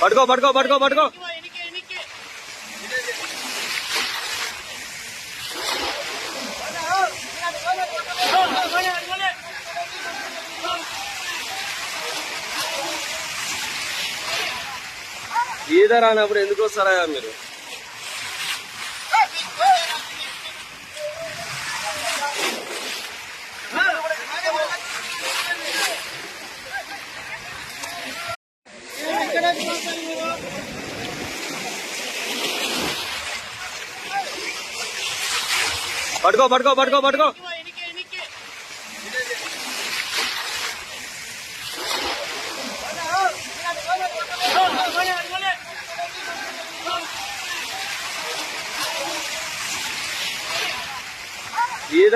పట్టుకో పట్టుకో పట్టుకో పట్టుకో. ఈదరానప్పుడు ఎందుకు వస్తారా మీరు? పట్టుకో పట్టుకో పట్టుకో పట్టుకో.